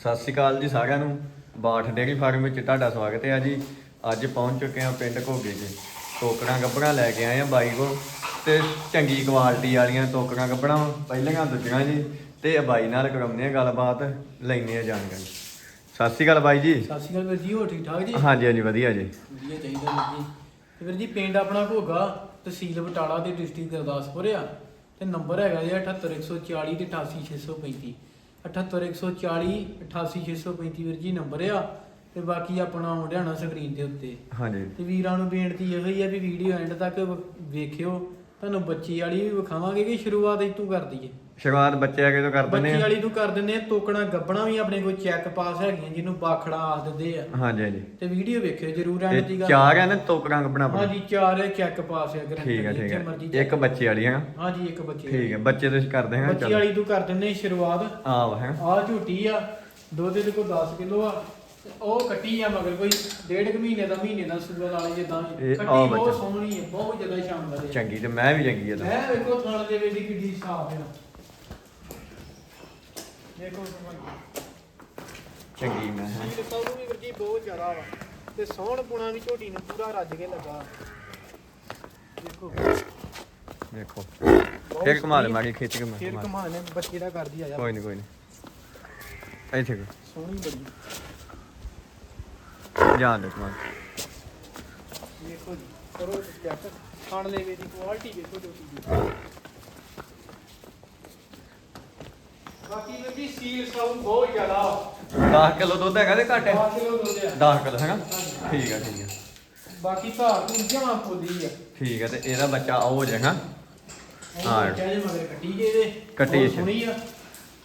ਸਤਿ ਸ਼੍ਰੀ ਅਕਾਲ ਜੀ ਸਾਰਿਆਂ ਨੂੰ। ਬਾਠ ਡੇਅਰੀ ਫਾਰਮ ਵਿੱਚ ਤੁਹਾਡਾ ਸਵਾਗਤ ਹੈ ਜੀ। ਅੱਜ ਪਹੁੰਚ ਚੁੱਕੇ ਹਾਂ ਪਿੰਡ ਘੋਗੇ 'ਚ ਟੋਕਰਾਂ ਗੱਬਣਾ ਲੈ ਕੇ ਆਏ ਆ ਬਾਈ ਕੋ ਤੇ ਚੰਗੀ ਕੁਆਲਿਟੀ ਵਾਲੀਆਂ ਟੋਕਰਾਂ ਗੱਬਣਾ ਪਹਿਲੀਆਂ ਦੂਜੀਆਂ ਜੀ। ਤੇ ਇਹ ਬਾਈ ਨਾਲ ਕਰਾਉਂਦੇ ਆ ਗੱਲਬਾਤ ਲੈਂਦੇ ਆ ਜਾਣਕਾਰੀ। ਸਤਿ ਸ਼੍ਰੀ ਅਕਾਲ ਬਾਈ ਜੀ। ਸਤਿ ਸ਼੍ਰੀ ਅਕਾਲ ਵੀਰ ਜੀ ਹੋ ਠੀਕ ਠਾਕ ਜੀ? ਹਾਂਜੀ ਹਾਂਜੀ ਵਧੀਆ ਜੀ। ਵਧੀਆ ਚਾਹੀਦਾ ਵੀਰ ਜੀ। ਤੇ ਵੀਰ ਜੀ ਪਿੰਡ ਆਪਣਾ ਘੋਗਾ ਤਹਿਸੀਲ ਬਟਾਲਾ ਤੇ ਡਿਸਟ੍ਰਿਕਟ ਗੁਰਦਾਸਪੁਰ ਆ। ਤੇ ਨੰਬਰ ਹੈਗਾ ਜੀ 78140 ਤੇ 88635 78140 88635 ਵੀਰ ਜੀ ਨੰਬਰ ਆ ਤੇ ਬਾਕੀ ਆਪਣਾ ਹਰਿਆਣਾ ਸਕਰੀਨ ਦੇ ਉੱਤੇ। ਹਾਂਜੀ। ਤੇ ਵੀਰਾਂ ਨੂੰ ਬੇਨਤੀ ਇਹੋ ਹੀ ਆ ਵੀ ਵੀਡੀਓ ਐਂਡ ਤੱਕ ਵੇਖਿਓ। ਤੁਹਾਨੂੰ ਬੱਚੀ ਵਾਲੀ ਵੀ ਵਿਖਾਵਾਂਗੇ ਕਿ ਸ਼ੁਰੂਆਤ ਇੱਥੋਂ ਕਰ ਦਈਏ। ਸ਼ੁਰੂਆਤ ਬੱਚੇ ਆ ਕੇ ਤੋਂ ਕਰ ਦਿੰਦੇ ਬੱਚੀ ਆ। ਵਾਲੀ ਤੋਂ ਕਰ ਦਿੰਦੇ ਆ ਤੋਕਣਾ ਗੱਬਣਾ ਵੀ ਆਪਣੇ ਕੋਲ ਚੈੱਕ ਪਾਸ ਹੈਗੀਆਂ ਜਿਹਨੂੰ ਬਾਖੜਾ ਆਖ ਦਿੰਦੇ ਆ। ਹਾਂਜੀ ਹਾਂਜੀ। ਤੇ ਵੀਡੀਓ ਵੇਖਿਓ ਜਰੂਰ ਐਂਡ ਦੀ ਗੱਲ। ਚਾਰ ਆ ਨਾ ਟੋਕਰਾਂ ਗੱਬਣਾ ਆਪਣਾ ਹਾਂਜੀ ਚਾਰ ਹੈ ਚੈੱਕ ਪਾਸ ਹੈ ਗਰੰਟੀ ਠੀਕ ਹੈ ਠੀਕ ਹੈ ਇੱਕ ਬੱਚੇ ਵਾਲੀ ਹੈ ਨਾ। ਹਾਂਜੀ ਇੱਕ ਬੱਚੇ ਠੀਕ ਹੈ ਬੱਚੇ ਤੁਸੀਂ ਕਰਦੇ ਹਾਂ ਬੱਚੀ ਵਾਲੀ ਤੋਂ ਕਰ ਦਿੰਦੇ ਹਾਂ ਸ਼ੁਰੂਆਤ। ਆਹ ਹੈ। ਆ ਝੂਟੀ ਆ। ਦੁੱਧ ਦੇ ਕੋਲ 10 ਕਿਲੋ ਆ। ਤੇ ਉਹ ਕੱਟੀ ਆ ਮਗਰ ਕੋਈ ਡੇਢ ਕੁ ਮਹੀਨੇ ਦਾ ਮਹੀਨੇ ਦਾ ਸੂਆ ਲਾ ਲਈ ਜਿੱਦਾਂ ਇਹ ਕੱਟੀ ਬਹੁਤ ਬੱਚਾ। ਸੋਹਣੀ ਹੈ ਬਹੁਤ ਜ਼ਿਆਦਾ ਸ਼ਾਨਦਾਰ ਹੈ ਚੰਗੀ ਤੇ ਮੈਂ ਵੀ ਚੰਗੀ ਆ ਤਾਂ। ਮੈਂ ਵੇਖੋ ਥਣ ਦੇ ਵਿੱਚ ਕਿੱਡੀ ਸਾਫ਼ ਹੈ ਦੇਖੋ ਚੰਗੀ ਮੈਂ ਹੈ। ਜੀ ਸਭ ਨੂੰ ਵੀ ਵਰਜੀ ਬਹੁਤ ਜ਼ਿਆਦਾ ਵਾ। ਤੇ ਸੋਹਣ ਪੁਣਾ ਵੀ ਝੋਟੀ ਨੂੰ ਪੂਰਾ ਰੱਜ ਕੇ ਲੱਗਾ। ਦੇਖੋ। ਦੇਖੋ। ਫਿਰ ਕਮਾਲ ਸੋਹਣੀ- ਮਾਰੀ ਖਿੱਚ ਕੇ ਫਿਰ ਮਾਰ ਕਮਾਲ ਨੇ ਬੱਚੇ ਦਾ ਕਰਦੀ ਆ ਜਾ। ਕੋਈ ਨਹੀਂ ਕੋਈ ਨਹੀਂ ਇੱਥੇ ਕੋ। ਸੋਹਣੀ ਬੜੀ ਜਾਣ ਦੇ ਕਮਾਲ ਦੇਖੋ ਜੀ ਕਰੋ ਚੈੱਕ ਖਾਣ ਲੈਵੇ ਦੀ ਕੁਆਲਿਟੀ ਦੇਖੋ ਝੋਟੀ ਦੀ ਬਾਕੀ ਜੀ ਸੀਲ ਸਾਊਂਡ ਬਹੁਤ ਜ਼ਿਆਦਾ 10 ਕਿਲੋ ਦੁੱਧ ਹੈਗਾ ਤੇ ਘੱਟ ਹੈ? 10 ਕਿਲੋ ਦੁੱਧ ਆ 10 ਕਿਲੋ ਹੈਗਾ ਠੀਕ ਹੈ ਠੀਕ ਹੈ। ਬਾਕੀ ਧਾਰ ਨੂੰ ਜਮਾ ਫੁੱਲੀ ਆ। ਠੀਕ ਹੈ ਤੇ ਇਹਦਾ ਬੱਚਾ ਉਹ ਹੋ ਜਾਏਗਾ ਹਾਂ। ਬੱਚਾ ਜੇ ਮਗਰ ਕੱਟੀ ਜੇ ਦੇ ਕੱਟੀ ਬਹੁਤ ਚ। ਸੋਹਣੀ ਆ।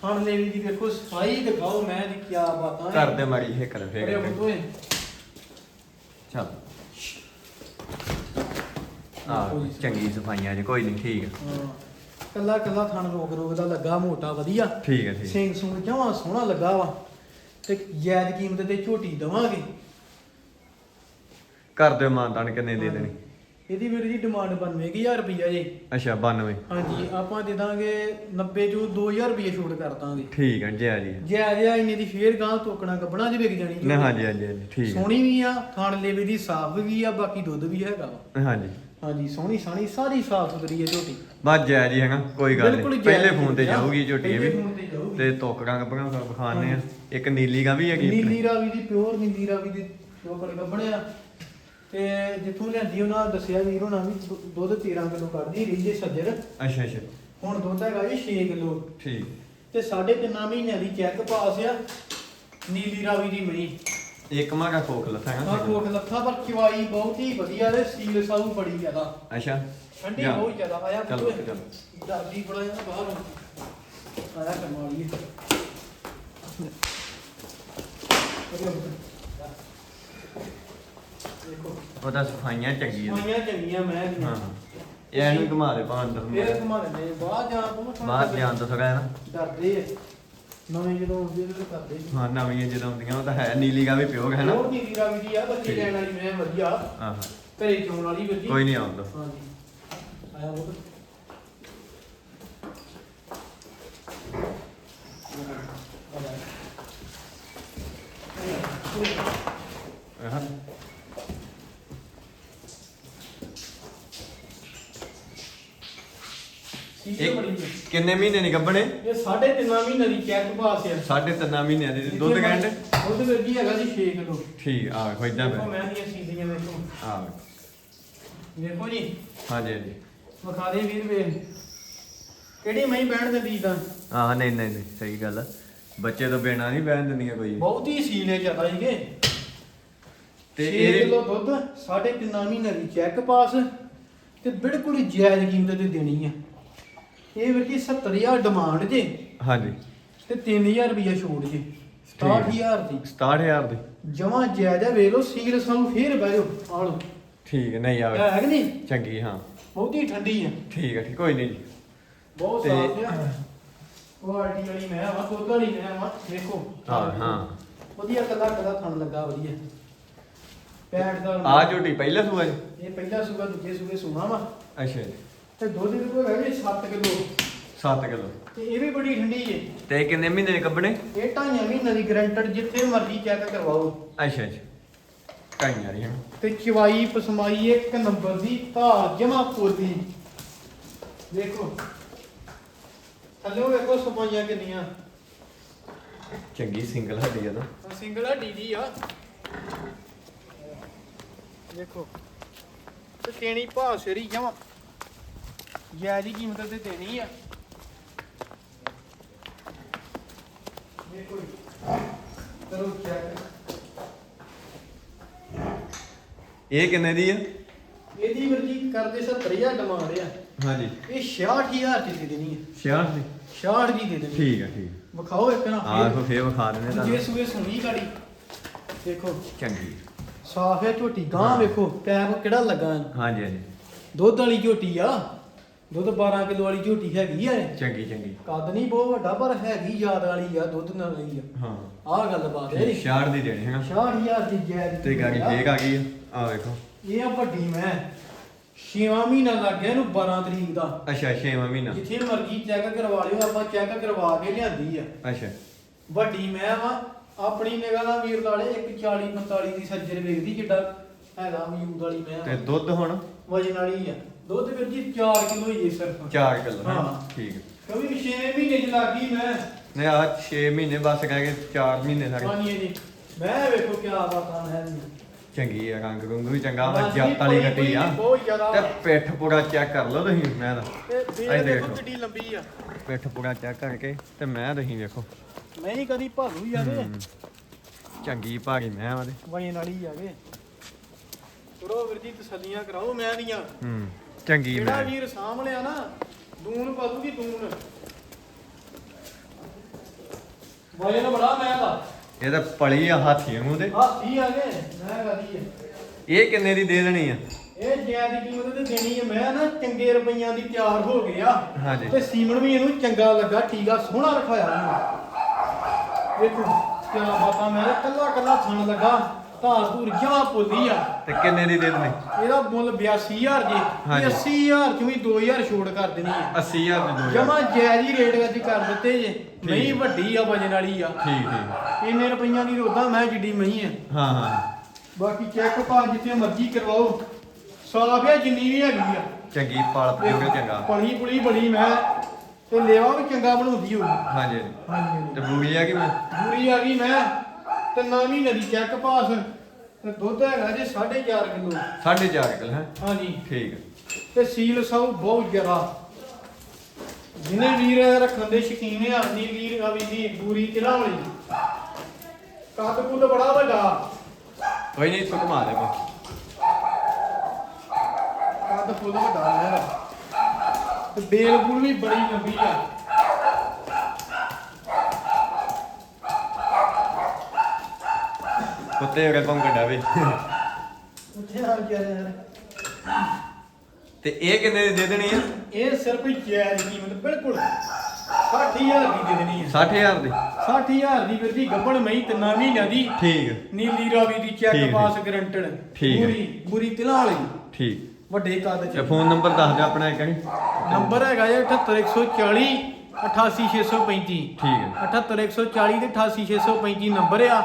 ਖਾਣ ਲੈਵੇ ਦੀ ਵੇਖੋ ਸਫ਼ਾਈ ਦਿਖਾਓ ਮੈਂ ਦੀ ਕੀ ਬਾਤਾਂ ਕਰ ਦੇ ਮਾਰੀ ਇਹ ਕਰ ਅਰੇ ਫੇਰ ਬੁੱਧੋਏ ਚੱਲ। ਆ ਚੰਗੀ ਸਫਾਈਆਂ ਜੀ ਕੋਈ ਨਹੀਂ ਠੀਕ ਹਾਂ। ਕੱਲਾ ਕੱਲਾ ਥਣ ਰੋਕ ਰੋਕ ਦਾ ਲੱਗਾ ਮੋਟਾ ਵਧੀਆ। ਠੀਕ ਹੈ ਠੀਕ। ਸਿੰਘ ਸੁੰਗ ਜਮਾ ਸੋਹਣਾ ਲੱਗਾ ਵਾ। ਤੇ ਜਾਇਜ਼ ਕੀਮਤ ਤੇ ਝੋਟੀ ਦਵਾਂਗੇ। ਕਰ ਦਿਓ ਮਾਨਤਾਨ ਕਿੰਨੇ ਦੇ ਦੇਣੀ। ਇਹਦੀ ਵੀਰ ਜੀ ਡਿਮਾਂਡ 92000 ਰੁਪਈਆ ਜੀ। ਅੱਛਾ 92 ਹਾਂਜੀ ਆਪਾਂ ਦੇ ਦਾਂਗੇ 90 ਚੋਂ 2000 ਰੁਪਏ ਛੋਟ ਕਰ ਦਾਂਗੇ। ਠੀਕ ਹੈ ਜੀ ਜੀ। ਜਾਇਜ਼ ਆ ਇੰਨੀ ਦੀ ਫੇਰ ਗਾਂ ਤੋਕਣਾ ਕੱਪੜਾ ਚ ਵਿਕ ਜਾਣੀ ਨਾ ਹਾਂਜੀ ਹਾਂਜੀ ਹਾਂਜੀ ਠੀਕ। ਸੋਹਣੀ ਵੀ ਆ ਥਣ ਲੇਵੇ ਦੀ ਸਾਫ਼ ਵੀ ਆ ਬਾਕੀ ਦੁੱਧ ਵੀ ਹੈਗਾ ਵਾ। ਹਾਂਜੀ। ਹਾਂਜੀ ਸੋਹਣੀ ਸਾਣੀ ਸਾਰੀ ਸਾਫ਼ ਸੁਥਰੀ ਹੈ ਝੋਟੀ। ਬਸ ਜੈ ਜੀ ਹੈਗਾ ਕੋਈ ਗੱਲ ਨਹੀਂ। ਪਹਿਲੇ ਫੋਨ ਤੇ। ਜਾਊਗੀ ਝੋਟੀ ਇਹ ਵੀ। ਤੇ ਜਾਊਗੀ। ਤੇ ਤੋਕੜਾਂ ਕੱਪੜਾਂ ਵਿਖਾਣੇ ਆ। ਇੱਕ ਨੀਲੀ ਗਾ ਵੀ ਹੈਗੀ। ਨੀਲੀ ਰਾਵੀ ਦੀ ਪਿਓਰ ਨੀਲੀ ਰਾਵੀ ਦੀ ਚੋਕੜ ਕੱਢਣਿਆ ਤੇ ਜਿੱਥੋਂ ਲਿਆਂਦੀ ਉਹਨਾਂ ਦੱਸਿਆ ਵੀਰ ਹੋਣਾ ਵੀ ਦੁ- ਦੁੱਧ 13 ਕਿਲੋ ਕੱਢਦੀ ਰਹੀ ਜੇ ਸੱਜਰ ਅੱਛਾ ਅੱਛਾ। ਹੁਣ ਦੁੱਧ ਹੈਗਾ ਜੀ 6 ਕਿਲੋ। ਠੀਕ। ਤੇ ਸਾਢੇ ਤਿੰਨਾਂ ਮਹੀਨਿਆਂ ਦੀ ਚੈੱਕ ਪਾਸ ਆ ਨੀਲੀ ਰਾਵੀ ਦੀ ਮਈ ਇੱਕ ਮਾਗਾ ਖੋਖ ਲੱਥਾ ਹੈਗਾ ਕੋਟ ਲੱਥਾ ਪਰ ਚਵਾਈ ਬਹੁਤ ਹੀ ਵਧੀਆ ਤੇ ਸੀਲ ਸਾਊ ਬੜੀ ਜ਼ਿਆਦਾ। ਅੱਛਾ। ਠੰਡੀ ਜਾ। ਬਹੁਤ ਜ਼ਿਆਦਾ। ਆਇਆ ਚਲੋ, ਪੁੱਤ। ਚਲੋ। ਦਾਦੀ ਬੜਾ ਜਿਹਾ ਬਾਹਰ ਆਇਆ ਕਮਾਲੀ ਦੇਖੋ। ਉਹਦਾ ਸਫਾਈਆਂ ਚੰਗੀ ਆ ਸਫਾਈਆਂ ਚੰਗੀਆਂ ਮੈਂ ਦੀਆਂ ਹਾਂ ਇਹ ਇਹਨੂੰ ਘੁਮਾ ਦੇ ਭਾਂ ਅੰਦਰ ਫੇਰ ਨੂੰ। ਘੁਮਾ ਦਿੰਦੇ ਆ, ਬਾਹਰ ਜਾਣ ਤੋਂ ਨਾ ਬਾਹਰ ਜਾਣ ਤੋਂ ਥੋੜਾ ਨਾ। ਡਰਦੇ ਆ। ਨਵੇਂ ਜਦੋਂ ਆਉਂਦੇ ਤੇ ਕਰਦੇ ਸੀ ਹਾਂ ਨਵੀਆਂ ਜਦੋਂ ਆਉਂਦੀਆਂ ਉਹ ਤਾਂ ਹੈ। ਨੀਲੀ ਗਾ ਵੀ ਪਿਓਰ ਹੈ ਨਾ। ਉਹ ਨੀਲੀ ਰਾਵੀ ਦੀ ਆ ਬੱਚੇ। ਲੈਣ ਵਾਲੀ ਮੈਂ ਵਧੀਆ। ਹਾਂ ਘਰੇ ਚੋਣ ਵਾਲੀ ਵਧੀਆ ਕੋਈ ਨਹੀਂ ਆਉਂਦਾ। ਹਾਂਜੀ ਆਇਆ ਉਹ ਹਾਂ। ਹੈ। ਕਿੰਨੇ ਮਹੀਨੇ ਨਹੀਂ ਗੱਬਣੇ? ਇਹ ਸਾਢੇ ਤਿੰਨਾਂ ਮਹੀਨੇ ਦੀ ਚੈੱਕ ਪਾਸ ਆ। ਸਾਢੇ ਤਿੰਨਾਂ ਮਹੀਨਿਆਂ ਦੀ ਦੁੱਧ ਕਹਿੰਦੇ ਦੁੱਧ ਵਰਗੀ ਹੈਗਾ ਜੀ 6 ਕਿਲੋ। ਠੀਕ ਆ ਵੇਖੋ ਇਦਾਂ ਦੇਖੋ ਪੈ ਮੈਂ ਦੀਆਂ ਸੀਦੀਆਂ ਵੇਖੋ ਆ ਵੇਖੋ ਜੀ। ਹਾਂਜੀ ਹਾਂਜੀ। ਵਿਖਾ ਦੇ ਵੀਰ ਵੇ। ਕਿਹੜੀ ਮਹੀਂ ਬਹਿਣ ਦਿੰਦੀ ਤਾਂ ਹਾਂ ਨਹੀਂ ਨਹੀਂ ਨਹੀਂ ਸਹੀ ਗੱਲ ਆ। ਬੱਚੇ ਤੋਂ ਬਿਨਾ ਨਹੀਂ ਬਹਿਣ ਦਿੰਦੀਆਂ ਕੋਈ। ਬਹੁਤ ਹੀ ਸੀਲੇ ਜ਼ਿਆਦਾ ਸੀਗੇ ਤੇ 6 ਇਹ ਕਿਲੋ ਦੁੱਧ ਸਾਢੇ ਤਿੰਨਾਂ ਮਹੀਨੇ ਦੀ ਚੈੱਕ ਪਾਸ ਤੇ ਬਿਲਕੁਲ ਹੀ ਜਾਇਜ਼ ਕੀਮਤ ਤੇ ਦੇਣੀ ਆ। ਇਹ ਵੀਰ ਜੀ 70000 ਡਿਮਾਂਡ ਜੇ। ਹਾਂਜੀ। ਤੇ 3000 ਰੁਪਇਆ ਛੋੜ ਜੇ। 67000 ਦੀ। 67000 ਦੀ। ਜਮਾ ਜਾਇਜ਼ ਆ ਵੇਖ ਲਓ ਸੀਲ ਸਾਨੂੰ ਫੇਰ ਬਹਿ ਜਾਓ ਆ ਲਓ ਠੀਕ ਹੈ ਨਹੀਂ ਆਵੇ। ਹੈ ਕਿ ਨਹੀਂ? ਚੰਗੀ ਹਾਂ। ਬਹੁਤੀ ਠੰਡੀ ਆ। ਠੀਕ ਹੈ ਠੀਕ ਕੋਈ ਨਹੀਂ ਜੀ। ਬਹੁਤ ਸਾਫ਼ ਆ। ਕੁਆਲਿਟੀ ਵਾਲੀ ਮੈਂ ਆ ਦੁੱਧ ਵਾਲੀ ਮੈਂ ਆ ਵੇਖੋ ਹਾਂ ਹਾਂ। ਵਧੀਆ ਕੱਲਾ ਕੱਲਾ ਥਣ ਲੱਗਾ ਵਧੀਆ। ਪੈਟ ਦਾ ਆ ਝੋਟੀ ਪਹਿਲਾ ਸੂਆ ਜੀ? ਇਹ ਪਹਿਲਾ ਸੂਗਾ ਦੂਜੇ ਸੂਗੇ ਸੂਣਾ ਵਾ। ਅੱਛਾ ਜੀ। ਤੇ ਦੁੱਧ ਦੇ ਕੋਲ ਹੈਗੇ 7 ਕਿਲੋ। 7 ਕਿਲੋ। ਤੇ ਇਹ ਵੀ ਬੜੀ ਠੰਡੀ ਏ। ਤੇ ਇਹ ਕਿੰਨੇ ਮਹੀਨੇ ਦੇ ਕੱਢਣੇ ਇਹ ਢਾਈਆਂ ਮਹੀਨੇ ਦੀ ਗਰੰਟਡ ਜਿੱਥੇ ਮਰਜ਼ੀ ਚੈੱਕ ਕਰਵਾਓ। ਅੱਛਾ ਅੱਛਾ। ਕਾਈਆਂ ਰਹੀਆਂ ਤੇ ਚਵਾਈ ਪਸਮਾਈ ਇੱਕ ਨੰਬਰ ਦੀ ਧਾਰ ਜਮਾ ਪੋਦੀ ਦੇਖੋ। ਥੱਲੇ ਵੇਖੋ ਸਫਾਈਆਂ ਕਿੰਨੀਆਂ। ਚੰਗੀ ਸਿੰਗਲ ਹੱਡੀ ਆ ਨਾ ਸਿੰਗਲ ਹੱਡੀ ਦੀ ਆ। ਦੇਖੋ। ਤੇ ਦੇਣੀ ਭਾਅ ਸਿਰੀ ਜਮਾ ਜਾਇਜ਼ ਹੀ ਕੀਮਤ ਤੇ ਦੇਣੀ ਆ। ਇਹ ਕਿੰਨੇ ਦੀ ਆ? ਇਹਦੀ ਵਰਜੀ ਕਰਦੇ 70000 ਡਿਮਾਂਡ ਆ। ਹਾਂਜੀ। ਇਹ 66000 ਦੀ ਦੇ ਦੇਣੀ ਹੈ 66 ਦੀ? 66 ਦੀ ਦੇ ਦੇਣੀ ਠੀਕ ਆ ਠੀਕ ਵਿਖਾਓ ਇੱਕ ਨਾ। ਆ ਕੋ ਫੇਰ ਵਿਖਾ ਦਿੰਦੇ ਜੇ ਤੁਹਾਨੂੰ। ਸੂਏ ਸੁਣੀ ਗਾੜੀ ਦੇਖੋ। ਚੰਗੀ। ਸਾਫ਼ ਹੈ ਝੋਟੀ ਗਾਂ। ਵੇਖੋ ਟੈਪ ਕਿਹੜਾ ਲੱਗਾ ਇਹਨੂੰ। ਹਾਂਜੀ ਹਾਂਜੀ। ਦੁੱਧ ਵਾਲੀ ਝੋਟੀ ਆ। ਦੁੱਧ 12 ਕਿਲੋ ਵਾਲੀ ਝੋਟੀ ਹੈਗੀ ਆ ਇਹ। ਚੰਗੀ ਚੰਗੀ। ਕੱਦ ਨਹੀਂ ਬਹੁਤ ਵੱਡਾ ਪਰ ਹੈਗੀ ਯਾਦ ਵਾਲੀ ਆ ਦੁੱਧ ਨਾਲ ਲਈ ਆ। ਹਾਂ। ਆਹ ਗੱਲ ਬਾਤ ਹੈ 66 ਦੀ ਦੇਣੀ ਹੈ 66000 ਦੀ ਜੈਦ ਤੇ ਗਾੜੀ ਫੇਕ ਆ ਗਈ ਆ। ਵੇਖੋ। ਇਹ ਆ ਵੱਡੀ ਮੈਂ। 6 ਮਹੀਨਾ ਲੱਗ ਗਿਆ ਇਹਨੂੰ 12 ਤਰੀਕ ਦਾ। ਅੱਛਾ 6ਵਾਂ ਮਹੀਨਾ। ਜਿੱਥੇ ਮਰਜ਼ੀ ਚੈੱਕ ਕਰਵਾ ਲਿਓ ਆਪਾਂ ਚੈੱਕ ਕਰਵਾ ਕੇ ਲਿਆਂਦੀ ਆ। ਅੱਛਾ। ਵੱਡੀ ਮੈਂ ਵਾ ਆਪਣੀ ਨਿਗਾਹ ਨਾਲ ਵੀਰ ਲਾਲੇ 140 45 ਦੀ ਸੱਜਰ ਵੇਖਦੀ ਜਿੱਡਾ ਹੈਗਾ ਮਯੂਦ ਵਾਲੀ ਮੈਂ। ਤੇ ਦੁੱਧ ਹੁਣ? ਵਜਨ ਵਾਲੀ ਆ। ਦੁੱਧ ਵੀਰ ਜੀ 4 ਕਿਲੋ ਹੀ ਹੈ ਸਿਰਫ। 4 ਕਿਲੋ ਹਾਂ। ਠੀਕ ਹੈ। ਕਿਉਂਕਿ 6 ਮਹੀਨੇ ਚ ਲੱਗੀ ਮੈਂ। ਨੇ ਆ 6 ਮਹੀਨੇ ਬਸ ਕਹਿ ਕੇ 4 ਮਹੀਨੇ ਸਾਡੇ ਪਾਣੀ ਹੈ ਜੀ। ਮੈਂ ਵੇਖੋ ਕੀ ਬਾਤਾਂ ਹੈ ਜੀ। ਚੰਗੀ ਆ ਰੰਗ ਰੁੰਗ ਵੀ ਚੰਗਾ ਵਾ ਜੱਤ ਵਾਲੀ ਕੋਈ- ਗੱਡੀ ਆ। ਕੋਈ ਬਹੁਤ ਜ਼ਿਆਦਾ ਤੇ ਪਿੱਠ ਪੂਰਾ ਚੈੱਕ ਕਰ ਲਓ ਤੁਸੀਂ ਮੈਂ ਦਾ ਤੇ ਦੇਖੋ। ਦੇਖੋ। ਕਿੱਡੀ ਲੰਬੀ ਆ। ਪਿੱਠ ਪੂਰਾ ਚੈੱਕ ਕਰਕੇ ਤੇ ਮੈਂ ਤੁਸੀਂ ਵੇਖੋ। ਮੈਂ ਹੀ ਕਦੀ ਭਾਲੂ ਹੀ ਆਵੇ ਹੂੰ। ਚੰਗੀ ਭਾਰੀ ਮੈਂ ਵਾਦੇ ਵਜਨ ਵਾਲੀ ਆਵੇ ਕਰੋ ਵੀਰ ਜੀ ਤਸੱਲੀਆਂ ਕਰਾਓ ਮੈਂ ਦੀਆਂ ਹੂੰ। ਚੰਗੀ ਜਿਹੜਾ ਮੈਂ ਵੀਰ ਸਾਹਮਣੇ ਆ ਨਾ ਦੂਨ ਪਾਦੂਗੀ ਦੂਨ। ਵਜਨ ਬੜਾ ਮੈਂ ਦਾ। ਇਹ ਤਾਂ ਪਲੀ ਆ ਹਾਥੀ ਵਾਂਗੂ ਤੇ। ਹਾਥੀ ਆ ਗਏ ਮੈਂ ਕਹਦੀ ਹੈ ਇਹ ਕਿੰਨੇ ਦੀ ਦੇ ਦੇਣੀ ਆ? ਇਹ ਜੈ ਦੀ ਕੀਮਤ ਤੇ ਦੇਣੀ ਹੈ ਮੈਂ ਨਾ ਚੰਗੇ ਰੁਪਈਆਂ ਦੀ ਤਿਆਰ ਹੋ ਗਿਆ ਹਾਂਜੀ। ਤੇ ਸੀਮਨ ਵੀ ਇਹਨੂੰ ਚੰਗਾ ਲੱਗਾ ਟੀਕਾ ਸੋਹਣਾ ਰਖਾਇਆ। ਇਹਨੂੰ ਦੇਖੋ ਕੀ ਬਾਤਾਂ ਮੈਂ ਕੱਲਾ ਕੱਲਾ ਥਣ ਲੱਗਾ। ਧਾਰ ਧੂਰ ਜਮਾ ਪੁੱਲੀ ਆ? ਤੇ ਕਿੰਨੇ ਦੀ ਦੇ ਦੇਣੀ? ਇਹਦਾ ਮੁੱਲ 82000 ਜੀ। ਹਾਂਜੀ। 80000 ਚ ਵੀ 2000 ਛੋੜ ਕਰ ਦੇਣੀ ਹੈ 80000 ਦੀ ਦੋ ਜਮਾ ਜਾਇਜ਼ ਹੀ ਰੇਟ ਵਿੱਚ ਕਰ ਦਿੱਤੇ ਜੇ। ਨਹੀਂ ਵੱਡੀ ਆ ਵਜਨ ਵਾਲੀ ਆ। ਠੀਕ ਠੀਕ। ਇੰਨੇ ਰੁਪਈਆਂ ਦੀ ਰੋਦਾ ਮੈਂ ਜਿੱਡੀ ਮਹੀਂ ਆ। ਹਾਂ ਹਾਂ। ਬਾਕੀ ਚੈੱਕ ਪਾ ਜਿੱਥੇ ਮਰਜ਼ੀ ਕਰਵਾਓ। ਸਾਫ਼ ਜਿੰਨੀ ਵੀ ਹੈਗੀ ਆ। ਚੰਗੀ ਪਾਲ ਪਿਓਗੇ ਚੰਗਾ। ਪਲੀ ਪੁਲੀ ਬੜੀ ਮੈਂ। ਤੇ ਲੇਵਾ ਵੀ ਚੰਗਾ ਬਣਾਉਂਦੀ ਹੋਊ ਹਾਂਜੀ ਹਾਂਜੀ। ਤੇ ਬੂਰੀ ਆ ਕਿ ਮੈਂ? ਪੂਰੀ ਆ ਗਈ ਮੈਂ। ਤਿੰਨਾਂ ਮਹੀਨੇ ਦੀ ਚੈੱਕ ਪਾਸ ਤੇ ਦੁੱਧ ਹੈਗਾ ਜੇ 4.5 ਕਿਲੋ। 4.5 ਕਿਲੋ ਹੈ? ਹਾਂਜੀ। ਠੀਕ ਹੈ ਤੇ ਸੀਲ ਸਭ ਬਹੁਤ ਜ਼ਿਆਦਾ। ਜਿਹਨੇ ਵੀਰ ਰੱਖਣ ਦੇ ਸ਼ਕੀਨ ਆ ਨੀ ਵੀਰ ਆਵੀ ਦੀ ਪੂਰੀ ਕਿਲਾ ਵਾਲੀ। ਕੱਦ ਕੁੱਦ ਬੜਾ ਵੱਡਾ। ਕੋਈ ਨਹੀਂ ਤੂੰ ਘੁਮਾ ਦੇ ਬਸ। ਕੱਦ ਫੁੱਲ ਵੱਡਾ ਹੈ ਤੇ ਬੇਲ ਬੂਲ ਵੀ ਬੜੀ ਲੰਬੀ ਆ। ਕੁੱਤੇ ਅਗਰ ਪੰਗ ਕੱਢਾ ਵੇ। ਉੱਥੇ ਆ ਗਿਆ ਯਾਰ। ਤੇ ਇਹ ਕਿੰਨੇ ਦੀ ਦੇ ਦੇਣੀ ਆ? ਇਹ ਸਿਰਫ ਜਾਇਜ਼ ਕੀਮਤ ਬਿਲਕੁਲ 60000 ਦੀ ਦੇ ਦੇਣੀ ਹੈ 60000 ਦੀ। 60000 ਦੀ ਵੀਰ ਜੀ ਗੱਬਣ ਮਈ ਤਿੰਨਾਂ ਮਹੀਨਿਆਂ ਦੀ। ਠੀਕ ਹੈ ਨੀਲੀ ਰਾਵੀ ਦੀ ਚੈੱਕ ਪਾਸ ਗਰੰਟਡ ਠੀਕ ਹੈ। ਪੂਰੀ ਪੂਰੀ ਤਿਲਾਂ ਵਾਲੀ। ਠੀਕ। ਵੱਡੇ ਕੱਦ ਤੇ ਚ ਫੋਨ ਨੰਬਰ ਦੱਸ ਦਿਓ ਆਪਣਾ ਇੱਕ ਨਹੀਂ ਨੰਬਰ ਹੈਗਾ ਜੀ 78140 88635 ਠੀਕ ਹੈ 78140 ਤੇ 88635 ਨੰਬਰ ਆ।